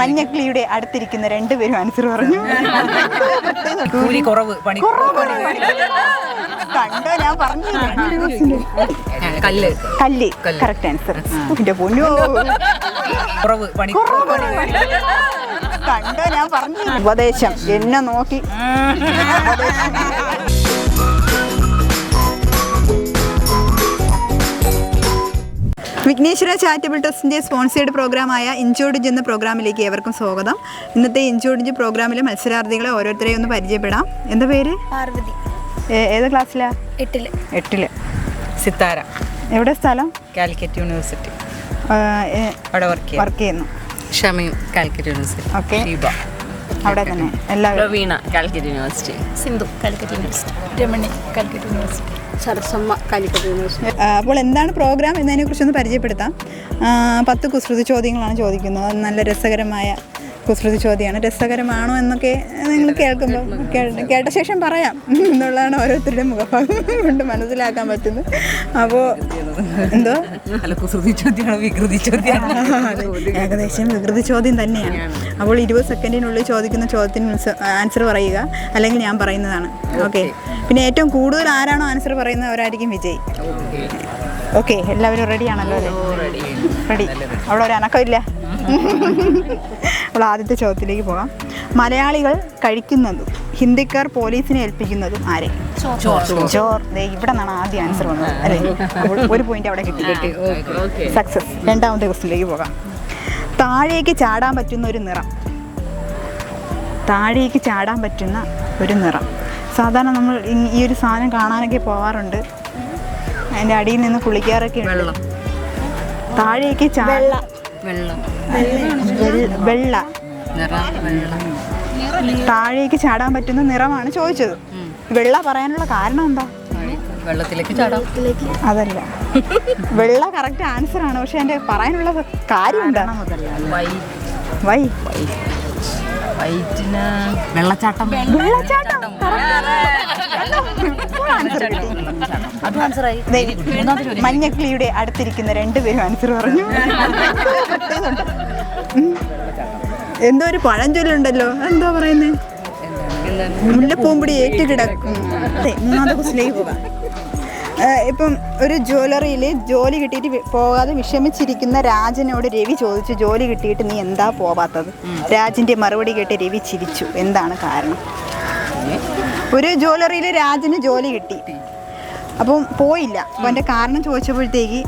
മഞ്ഞക്കിളിയുടെ അടുത്തിരിക്കുന്ന രണ്ടുപേരും ആൻസർ പറഞ്ഞു കൂലി കുറവ് പണി കണ്ടോ ഞാൻ പറഞ്ഞു കല്ല് കല്ല് കറക്റ്റ് ആൻസർ എന്റെ പൊന്നു കുറവ് പണി കണ്ടോ ഞാൻ പറഞ്ഞു ഉപദേശം എന്നെ നോക്കി വിഘ്നേശ്വര ചാരിറ്റബിൾ ട്രസ്റ്റിന്റെ സ്പോൺസേഡ് പ്രോഗ്രാമായ ഇഞ്ചോഡിഞ്ച് എന്ന പ്രോഗ്രാമിലേക്ക് ഏവർക്കും സ്വാഗതം. ഇന്നത്തെ ഇഞ്ചോഡിഞ്ച് പ്രോഗ്രാമിലെ മത്സരാർത്ഥികളെ ഓരോരുത്തരെയും ഒന്ന് പരിചയപ്പെടാം. എന്താ പേര്? പാർവതി. ഏത് ക്ലാസ്സിലാ? എട്ടിൽ. എട്ടിൽ. സിത്താര. എവിടെ സ്ഥലം? Calicut university. വർക്ക് അവിടെ വർക്ക് വർക്ക് ചെയ്യുന്നു. Shameem Calicut university. ഓക്കെ. അവിടെ തന്നെ. എല്ലാവരും. Veena Calicut university. Sindhu Calicut university. Ramani Calicut university. Sarasamma Calicut അപ്പോൾ എന്താണ് പ്രോഗ്രാം എന്നതിനെ കുറിച്ചൊന്ന് പരിചയപ്പെടുത്താം പത്ത് കുസൃതി ചോദ്യങ്ങളാണ് ചോദിക്കുന്നത്. നല്ല രസകരമായ കുസൃതി ചോദ്യമാണ് രസകരമാണോ എന്നൊക്കെ നിങ്ങൾ കേൾക്കുമ്പോൾ കേട്ട ശേഷം പറയാം എന്നുള്ളതാണ് ഓരോരുത്തരുടെ മുഖഭാവം കൊണ്ട് മനസ്സിലാക്കാൻ പറ്റുന്നത്. അപ്പോൾ എന്തോ? അല്ല കുസൃതി ചോദ്യമാണ് വികൃതി ചോദ്യമാണ് ഏകദേശം വികൃതി ചോദ്യം തന്നെയാണ്. അപ്പോൾ ഇരുപത് സെക്കൻഡിനുള്ളിൽ ചോദിക്കുന്ന ചോദ്യത്തിന് ആൻസർ പറയുക. അല്ലെങ്കിൽ ഞാൻ പറയുന്നതാണ്. ഓക്കെ. പിന്നെ ഏറ്റവും കൂടുതൽ ആരാണോ ആൻസർ പറയുന്നത് അവരായിരിക്കും വിജയ്. ഓക്കെ. എല്ലാവരും റെഡി ആണല്ലോ അല്ലേ? റെഡി അവിടെ ഒരു അനക്കമില്ല. അപ്പോൾ ആദ്യത്തെ ചോദ്യത്തിലേക്ക് പോകാം. മലയാളികൾ കഴിക്കുന്നതും ഹിന്ദിക്കാർ പോലീസിനെ ഏൽപ്പിക്കുന്നതും ആരെ? ചോർ ദേ ഇവിടെ നിന്നാണ് ആദ്യ ആൻസർ വന്നത് അല്ലേ? അപ്പോൾ ഒരു പോയിന്റ് അവിടെ കിട്ടി. കിട്ടി സക്സസ് രണ്ടാമത്തെ ക്വസ്റ്റിലേക്ക് പോകാം. താഴേക്ക് ചാടാൻ പറ്റുന്ന ഒരു നിറം. താഴേക്ക് ചാടാൻ പറ്റുന്ന ഒരു നിറം. സാധാരണ നമ്മൾ ഈ- ഒരു സാധനം കാണാനൊക്കെ പോവാറുണ്ട്. അതിന്റെ അടിയിൽ നിന്ന് കുളിക്കാറൊക്കെ ഉണ്ട്. വെള്ളം. താഴേക്ക് ചാടാം വെള്ളം. വെള്ള- താഴേക്ക് ചാടാൻ പറ്റുന്ന നിറമാണ് ചോദിച്ചത്. വെള്ള പറയാനുള്ള കാരണം എന്താ? വെള്ളത്തിലേക്ക് ചാടാം. അതല്ല. വെള്ള കറക്റ്റ് ആൻസർ ആണ്. പക്ഷെ എന്റെ പറയാനുള്ള കാര്യം എന്താ വൈ. വൈറ്റിന് വെള്ളച്ചാട്ടം. അത്. ആൻസറായി മഞ്ഞക്കിളിയുടെ അടുത്തിരിക്കുന്ന രണ്ടുപേരും ആൻസർ പറഞ്ഞു. എന്തോ ഒരു പഴഞ്ചൊല്ലുണ്ടല്ലോ. എന്തോ പറയുന്നേ? മുല്ലപ്പൂമ്പൊടി ഏറ്റുകിടക്കും. അതെ മൂന്നാമത്തെ ക്വസ്റ്റിലേക്ക് പോകാം. ഇപ്പം ഒരു ജ്വല്ലറിയിൽ ജോലി കിട്ടിയിട്ട് പോകാതെ വിഷമിച്ചിരിക്കുന്ന രാജനോട് രവി ചോദിച്ചു ജോലി കിട്ടിയിട്ട് നീ എന്താ പോവാത്തത്? രാജിന്റെ മറുപടി കേട്ട് രവി ചിരിച്ചു. എന്താണ് കാരണം? ഒരു ജ്വല്ലറിയിൽ രാജന് ജോലി കിട്ടി. അപ്പം പോയില്ല. അപ്പം എന്റെ കാരണം ചോദിച്ചപ്പോഴത്തേക്ക്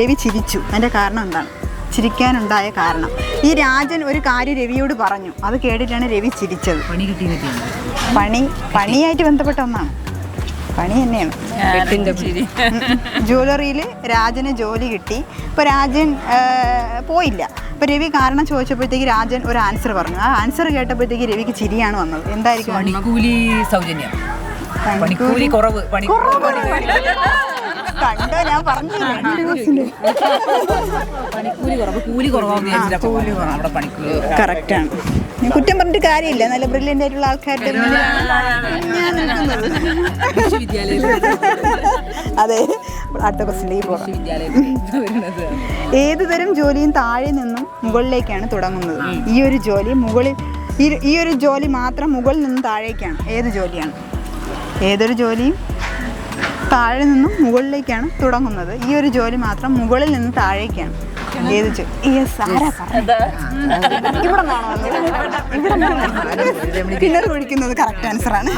രവി ചിരിച്ചു. അതിന്റെ കാരണം എന്താണ്? ചിരിക്കാനുണ്ടായ കാരണം. ഈ രാജൻ ഒരു കാര്യം രവിയോട് പറഞ്ഞു. അത് കേട്ടിട്ടാണ് രവി ചിരിച്ചത്. പണി പണിയായിട്ട് ബന്ധപ്പെട്ട ഒന്നാണ്. പണി തന്നെയാണ്. ജ്വല്ലറിയിൽ രാജന് ജോലി കിട്ടി. ഇപ്പോൾ രാജൻ പോയില്ല. അപ്പോൾ രവി കാരണം ചോദിച്ചപ്പോഴത്തേക്ക് രാജൻ ഒരു ആൻസർ പറഞ്ഞു. ആ ആൻസർ കേട്ടപ്പോഴത്തേക്ക് രവിക്ക് ചിരിയാണ് വന്നത്. എന്തായിരിക്കും പണിക്കൂലി സൗജന്യം. പണിക്കൂലി കുറവ്. കണ്ടോ ഞാൻ പറഞ്ഞു പണിക്കൂലി കുറവ്. കൂലി കറക്റ്റാണ് കുറ്റം പറഞ്ഞിട്ട് കാര്യമില്ല. നല്ല ബ്രില്യന്റ് ആയിട്ടുള്ള ആൾക്കാരുടെ ഞാൻ നിൽക്കുന്നത് അതെ അടുത്ത ക്വസ്റ്റിലേക്ക് പോകാം. ഏത് തരം ജോലിയും താഴെ നിന്നും മുകളിലേക്കാണ് തുടങ്ങുന്നത്. ഈ ഒരു ജോലി മുകളിൽ ഈ- ഈ ഒരു ജോലി മാത്രം മുകളിൽ നിന്നും താഴേക്കാണ്. ഏത് ജോലിയാണ്? ഏതൊരു ജോലിയും താഴെ നിന്നും മുകളിലേക്കാണ് തുടങ്ങുന്നത്. ഈ ഒരു ജോലി മാത്രം മുകളിൽ നിന്ന് താഴേക്കാണ്. കിണർ കുഴിക്കുന്നത് കറക്റ്റ് ആൻസർ ആണ്.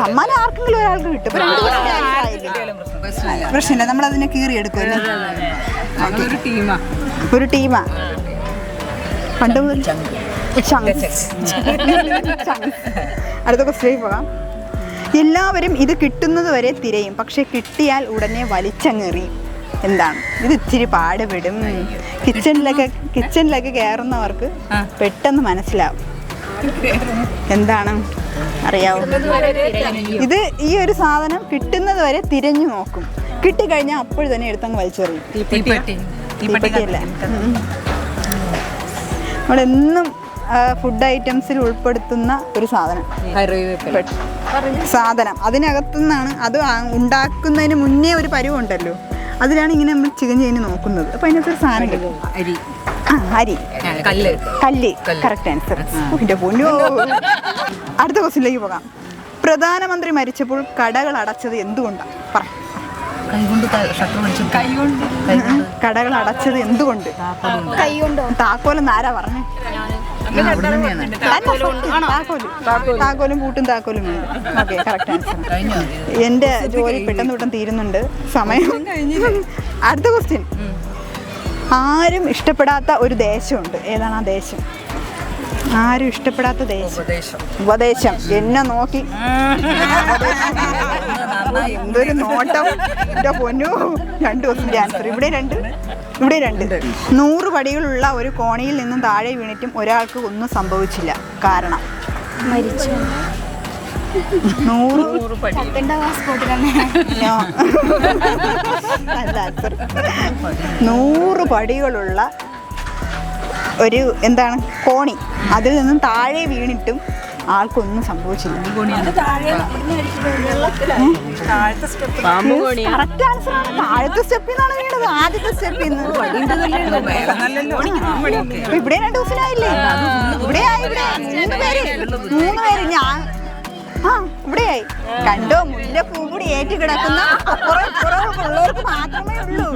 സമ്മാനം ആർക്കെങ്കിലും ഒരാൾക്ക് കിട്ടും. പ്രശ്നമില്ല. നമ്മൾ അതിനെ കീറി എടുക്കുമല്ലോ ഒരു ടീമാ. പണ്ട് മുതൽ. അടുത്ത ക്വസ്റ്റിലേക്ക് പോകാം. എല്ലാവരും ഇത് കിട്ടുന്നത് വരെ തിരയും. പക്ഷെ കിട്ടിയാൽ ഉടനെ വലിച്ചങ്ങെറിയും എന്താണ്? ഇത് ഇച്ചിരി പാടുപെടും. കിച്ചണിലൊക്കെ കിച്ചണിലൊക്കെ കയറുന്നവർക്ക് പെട്ടെന്ന് മനസ്സിലാവും. എന്താണ്? അറിയാവോ? ഇത് ഈ ഒരു സാധനം കിട്ടുന്നത് വരെ തിരഞ്ഞു നോക്കും. കിട്ടിക്കഴിഞ്ഞാൽ അപ്പോൾ തന്നെ എടുത്തങ്ങ് വലിച്ചെറിയും. തീപ്പെട്ടിയല്ല. നമ്മളെന്നും ഫുഡ് ഐറ്റംസിൽ ഉൾപ്പെടുത്തുന്ന ഒരു സാധനം. സാധനം. അതിനകത്തുനിന്നാണ് അത് ഉണ്ടാക്കുന്നതിന് മുന്നേ ഒരു പരുവുണ്ടല്ലോ. അതിലാണ് ഇങ്ങനെ നമ്മൾ ചിക്കൻ കഴിഞ്ഞ് നോക്കുന്നത്. അപ്പോൾ അതിനകത്തൊരു സാധനം കിട്ടും അരി. അരി. കല്ല്. കല്ല്. കറക്റ്റ് ആൻസർ എന്റെ പൊന്നോ. അടുത്ത ക്വസ്റ്റിലേക്ക് പോകാം. പ്രധാനമന്ത്രി മരിച്ചപ്പോൾ കടകൾ അടച്ചത് എന്തുകൊണ്ടാണ് പറ. കടകൾ അടച്ചത് എന്തുകൊണ്ട്? താക്കോലെന്ന് ആരാ പറഞ്ഞു? താക്കോലും കൂട്ടും താക്കോലും. ഉണ്ട് ഓക്കെ കറക്റ്റ് ആൻസർ കഴിഞ്ഞോ? എന്റെ ജോലി പെട്ടെന്ന് പെട്ടെന്ന് തീരുന്നുണ്ട്. സമയം അടുത്ത ക്വസ്റ്റ്യൻ ആരും ഇഷ്ടപ്പെടാത്ത ഒരു ദേശമുണ്ട്. ഏതാണ് ആ ദേശം? ആരും ഇഷ്ടപ്പെടാത്ത ദേശം? ഉപദേശം. ഉപദേശം. എന്നെ നോക്കി. എന്തൊരു നോട്ടം. എന്റെ പൊന്നു രണ്ടു ദിവസം ആൻസർ ഇവിടെ രണ്ട്. ഇവിടെ രണ്ട്. നൂറ് പടികളുള്ള ഒരു കോണിയിൽ നിന്നും താഴെ വീണിട്ടും ഒരാൾക്ക് ഒന്നും സംഭവിച്ചില്ല. കാരണം? മരിച്ചു. നൂറ്. നൂറ് പടികളുള്ള ഒരു എന്താണ് കോണി. അതിൽ നിന്നും താഴെ വീണിട്ടും ആൾക്കൊന്നും സംഭവിച്ചില്ല. കറക്റ്റ് ആൻസർ ആണ്. താഴത്തെ സ്റ്റെപ്പിൽ നിന്നാണ് വീണത് ആദ്യത്തെ സ്റ്റെപ്പിൽ നിന്ന് ഇവിടെ രണ്ട് ദിവസമായില്ലേ ഇവിടെ ആയി ഇവിടെ മൂന്ന് പേര്. മൂന്ന് പേര്. ഞാൻ ആ ഇവിടെയായി കണ്ടോ? മുല്ലപ്പൂ കൂടി ഏറ്റു കിടക്കുന്ന അപ്പുറം ഇപ്പുറം മാത്രമേ ഉള്ളൂ.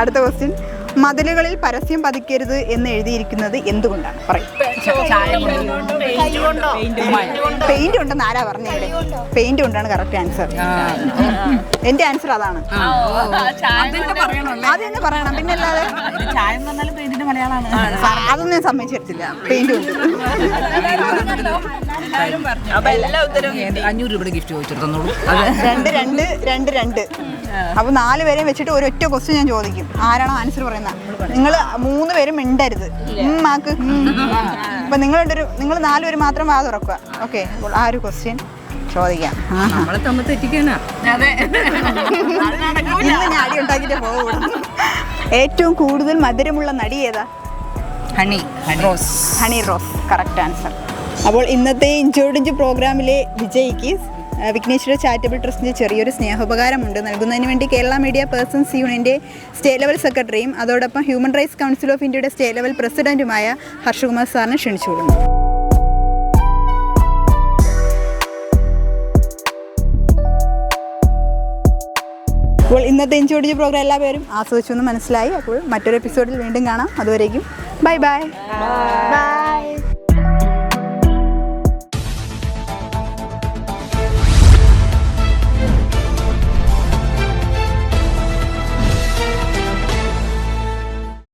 അടുത്ത ക്വസ്റ്റ്യൻ മതിലുകളിൽ പരസ്യം പതിക്കരുത് എന്ന് എഴുതിയിരിക്കുന്നത് എന്തുകൊണ്ടാണ്? പറയും. പെയിന്റ് ഉണ്ടെന്ന് ആരാ പറഞ്ഞേ പെയിന്റ് ഉണ്ടാണ് കറക്റ്റ് ആൻസർ എന്റെ ആൻസർ അതാണ്. അത് തന്നെ പറയണം പിന്നെ അല്ലാതെ? പെയിന്റിന്റെ മലയാളമാണ്. അതൊന്നും ഞാൻ സമ്മതിച്ചു തരത്തില്ല. പെയിന്റ് ഉണ്ട് അഞ്ഞൂറ് രൂപയുടെ ഗിഫ്റ്റ് ചോദിച്ചിട്ട് തന്നോളൂ രണ്ട് രണ്ട് രണ്ട് രണ്ട്. അപ്പൊ നാല് പേരെയും വെച്ചിട്ട് ഒരു ഒറ്റ ക്വസ്റ്റ്യൻ ഞാൻ ചോദിക്കും. ആരാണോ ആൻസർ പറയുന്നത് നിങ്ങൾ മൂന്ന് പേരും മിണ്ടരുത്. ഉം, മാക്ക് അപ്പൊ നിങ്ങളുടെ ഒരു നിങ്ങൾ നാല് പേര് മാത്രം വാ തുറക്കുക. ഓക്കെ അപ്പോൾ ആ ഒരു ക്വസ്റ്റ്യൻ ചോദിക്കാം. നമ്മളെ തമ്മിൽ തെറ്റിക്കാനാ ഇന്ന് ഞാൻ അടി ഉണ്ടാക്കിയിട്ട് പോകും ഏറ്റവും കൂടുതൽ മധുരമുള്ള നടി ഏതാ? ഹണി റോസ്. ഹണി റോസ്. കറക്റ്റ് ആൻസർ അപ്പോൾ ഇന്നത്തെ ഇഞ്ചോടിഞ്ച് പ്രോഗ്രാമിലെ വിജയിക്ക് വിഘ്നേശ്വര ചാരിറ്റബിൾ ട്രസ്റ്റിന്റെ ചെറിയൊരു സ്നേഹോപകാരമുണ്ട്. നൽകുന്നതിന് വേണ്ടി കേരള മീഡിയ പേഴ്സൺസ് യൂണിയന്റെ സ്റ്റേറ്റ് ലെവൽ സെക്രട്ടറിയും അതോടൊപ്പം ഹ്യൂമൻ റൈറ്റ്സ് കൗൺസിൽ ഓഫ് ഇന്ത്യയുടെ സ്റ്റേറ്റ് ലെവൽ പ്രസിഡന്റുമായ ഹർഷകുമാർ സാറിനെ ക്ഷണിച്ചുകൊള്ളുന്നു. അപ്പോൾ ഇന്നത്തെ ഇഞ്ചോടിഞ്ച് പ്രോഗ്രാം എല്ലാ പേരും ആസ്വദിച്ചു എന്ന് മനസ്സിലായി. അപ്പോൾ മറ്റൊരു എപ്പിസോഡിൽ വീണ്ടും കാണാം. അതുവരേക്കും ബൈ ബൈ ബൈ